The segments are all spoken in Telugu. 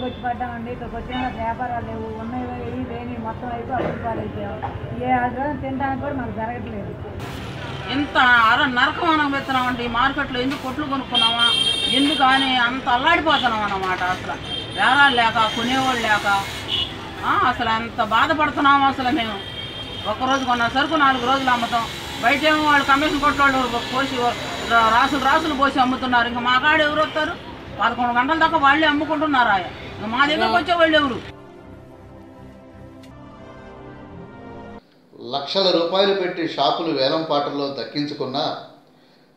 ఇబ్బందుల్లోకి వచ్చి పడ్డామండి ఇక్కడికి వచ్చిన వ్యాపారాలు లేవు. ఉన్నాయి లేని మొత్తం అయితే అప్పుడు పాలైపోయాం ఏ ఆధారం తినడానికి కూడా మాకు జరగట్లేదు. ఇంత అర నరకం మనం పెడుతున్నామండి. మార్కెట్లో ఎందుకు కొట్లు కొనుక్కున్నామా? ఎందుకు అని అంత అల్లాడిపోతున్నాం అన్నమాట అసలు. వేరాలు లేక కొనేవాళ్ళు లేక. అసలు అంత బాధపడుతున్నాము అసలు మేము. ఒక్క రోజు కొన్న సరుకు నాలుగు రోజులు అమ్ముతాం. బయట ఏమో వాళ్ళు కమిషన్ కొట్టేవాళ్ళు పోసి రాసులు రాసులు పోసి అమ్ముతున్నారు. ఇంకా మా కాడ ఎవరు వస్తారు? పదకొండు గంటల దాకా వాళ్ళే అమ్ముకుంటున్నారు ఆయన. మా దగ్గరకు వచ్చే వాళ్ళు ఎవరు? లక్షల రూపాయలు పెట్టి షాపులు వేలం పాటల్లో దక్కించుకున్న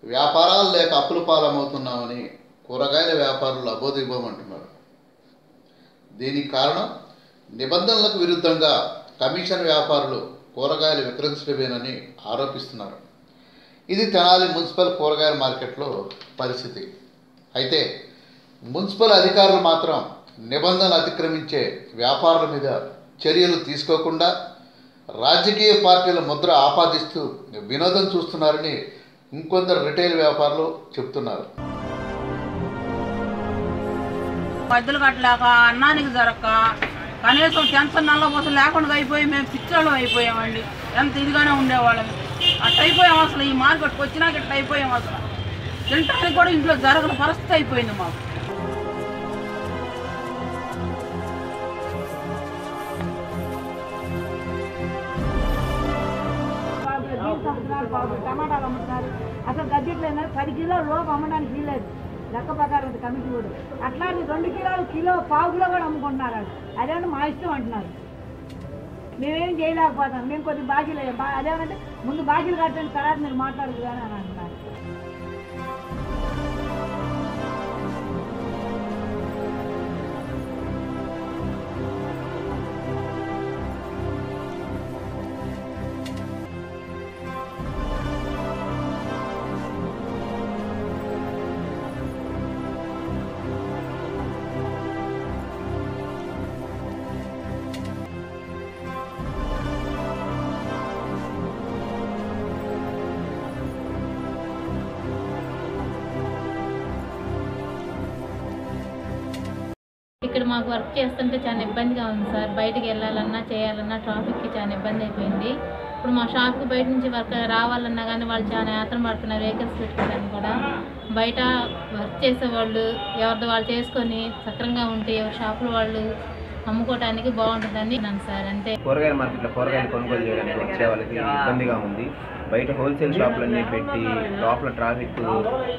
వ్యాపారాలు లేక అప్పులు పాలమవుతున్నామని కూరగాయల వ్యాపారులు అబోధివ్వమంటున్నారు దీనికి కారణం నిబంధనలకు విరుద్ధంగా కమిషన్ వ్యాపారులు కూరగాయలు విక్రయించడమేనని ఆరోపిస్తున్నారు. ఇది తెనాలి మున్సిపల్ కూరగాయల మార్కెట్లో పరిస్థితి. అయితే మున్సిపల్ అధికారులు మాత్రం నిబంధనలు అతిక్రమించే వ్యాపారుల మీద చర్యలు తీసుకోకుండా రాజకీయ పార్టీల ముద్ర ఆపాదిస్తూ వినోదం చూస్తున్నారని ఇంకొందరు రిటైల్ వ్యాపారులు చెప్తున్నారు మధ్యలో కట్టలేక అన్నానికి జరక్క కనీసం టెన్షన్ నల్ల పోసలు లేకుండా అయిపోయి మేము పిచ్చోళ్ళం అయిపోయామండి. ఎంత ఇదిగానే ఉండేవాళ్ళం. అట్ట అయిపోయాం అసలు ఈ మార్కెట్కి వచ్చినాక ఇట్లా అయిపోయాం అసలు. తింటానికి కూడా ఇంట్లో జరగని పరిస్థితి అయిపోయింది మాకు. బాబు బీన్స్ అమ్ముతున్నారు బాబు టమాటాలు అమ్ముతున్నారు. అసలు గద్దెట్లేదు పది కిలోలు లోపు అమ్మడానికి వీల్లేదు లెక్క ప్రకారం ఉంది కమిటీ కూడా. అట్లాంటి రెండు కిలోలు కిలో పావు కిలో కూడా అమ్ముకుంటున్నారు వాళ్ళు. అదేమంటే మా ఇష్టం అంటున్నారు. మేమేం చేయలేకపోతాం మేము కొద్ది బాకీలు బా అదేమంటే ముందు బాకీలు కట్టండి తర్వాత మీరు మాట్లాడదు అని ఇక్కడ మాకు వర్క్ చేస్తుంటే చాలా ఇబ్బందిగా ఉంది సార్. బయటకు వెళ్ళాలన్నా చేయాలన్నా ట్రాఫిక్కి చాలా ఇబ్బంది అయిపోయింది. ఇప్పుడు మా షాప్కి బయట నుంచి వర్క్ రావాలన్నా కానీ వాళ్ళు చాలా యాత్ర పడుతున్నారు వెహికల్స్ పెట్టుకోవడానికి కూడా బయట వర్క్ చేసేవాళ్ళు ఎవరిది వాళ్ళు చేసుకొని సక్రంగా ఉంటే ఎవరి షాపులు వాళ్ళు అమ్ముకోవడానికి బాగుంటుందని అన్నాను సార్. అంతే కూరగాయల మార్కెట్లో కూరగాయలు కొనుగోలు చేయడానికి వచ్చే వాళ్ళకి ఇబ్బందిగా ఉంది. బయట హోల్సేల్ షాపులన్నీ పెట్టి లోపల ట్రాఫిక్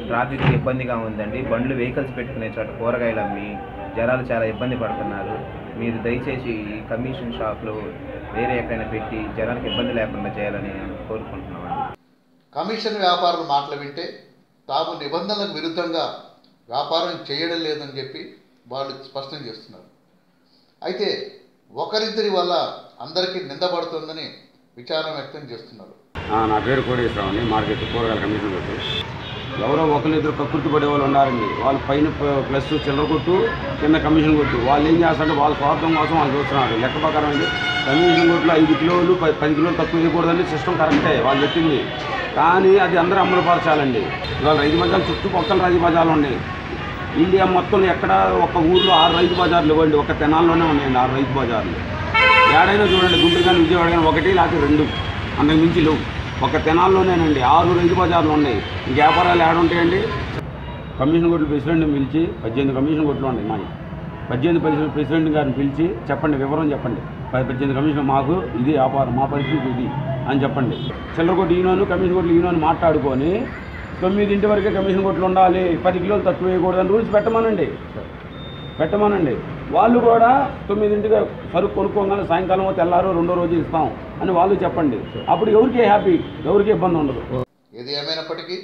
ట్రాఫిక్ ఇబ్బందిగా ఉందండి. బండ్లు వెహికల్స్ పెట్టుకునే చోట కూరగాయలు అమ్మి జనాలు చాలా ఇబ్బంది పడుతున్నారు. మీరు దయచేసి ఈ కమిషన్ షాపులు వేరే ఎక్కడైనా పెట్టి జనాలకు ఇబ్బంది లేకుండా చేయాలని కోరుకుంటున్నామండి. కమిషన్ వ్యాపారుల మాటలు వింటే తాము నిబంధనలకు విరుద్ధంగా వ్యాపారం చేయడం లేదని చెప్పి వాళ్ళు స్పష్టం చేస్తున్నారు. అయితే ఒకరిద్దరి వల్ల అందరికీ నిందపడుతుందని విచారం వ్యక్తం చేస్తున్నారు. నా పేరు కోడేశ్వరం అండి మార్కెట్ కూరగాయల కమిషన్ కొట్టు ఎవరో ఒకరిద్దరు కక్కుర్తి పడే వాళ్ళు ఉన్నారండి. వాళ్ళు పైన ప్లస్ చిల్లర కొట్టు కింద కమిషన్ కొట్టు. వాళ్ళు ఏం చేస్తారంటే వాళ్ళ స్వార్థం కోసం వాళ్ళు చూస్తున్నారు. లెక్క ప్రకారం అండి కమిషన్ కొట్టులో ఐదు కిలోలు పది పది కిలోలు తక్కువ వేయకూడదని సిస్టమ్ కరెక్టే వాళ్ళు చెప్పింది. కానీ అది అందరూ అమలుపరచాలండి. ఇవాళ రైతు బజార్లు చుట్టుపక్కల రైతు బజార్లు ఉన్నాయి. ఇండియా మొత్తం ఎక్కడ ఒక ఊర్లో ఆరు రైతు బజార్లు ఇవ్వండి ఒక తెనాల్లోనే ఉన్నాయండి ఆరు రైతు బజార్లు. ఏడైనా చూడండి గుంటూరు కానీ విజయవాడ కానీ ఒకటి లేకపోతే రెండు అంతకు మించి లేవు. ఒక తెనాల్లోనేనండి ఆరు రైతు బజార్లు ఉన్నాయి. ఇంక వ్యాపారాలు ఏడుంటాయండి కమిషన్ కోట్లు ప్రెసిడెంట్ని పిలిచి పద్దెనిమిది కమిషన్ కోట్లు ఉన్నాయి మావి. పద్దెనిమిది ప్రెసిడెంట్ ప్రెసిడెంట్ గారిని పిలిచి చెప్పండి వివరం చెప్పండి. పది పద్దెనిమిది కమిషన్ మాకు ఇది వ్యాపారం మా పరిస్థితి ఇది అని చెప్పండి. చిల్లర కొట్టు ఈనోను కమిషన్ కొట్లు ఈనోని మాట్లాడుకొని తొమ్మిదింటి వరకే కమిషన్ కొట్లు ఉండాలి. పది కిలోలు తక్కువ వేయకూడదని రూల్స్ పెట్టమనండి. పెట్టమనండి. వాళ్ళు కూడా తొమ్మిదింటిగా సరుకు కొనుక్కోగానే సాయంకాలం తెల్లారు రెండో రోజు ఇస్తాం అని వాళ్ళు చెప్పండి. అప్పుడు ఎవరికి హ్యాపీ ఎవరికి ఇబ్బంది ఉండదు. ఏది ఏమైనప్పటికీ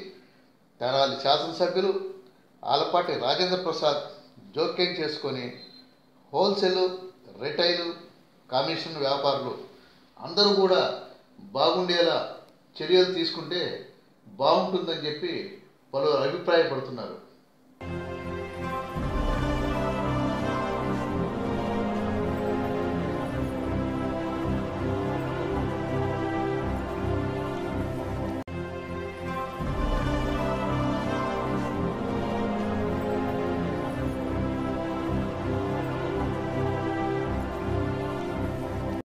తెనాలి శాసనసభ్యులు ఆలపాటి రాజేంద్ర ప్రసాద్ జోక్యం చేసుకొని హోల్సేలు రిటైలు కమిషన్ వ్యాపారులు అందరూ కూడా బాగుండేలా చర్యలు తీసుకుంటే బాగుంటుందని చెప్పి పలువురు అభిప్రాయపడుతున్నారు.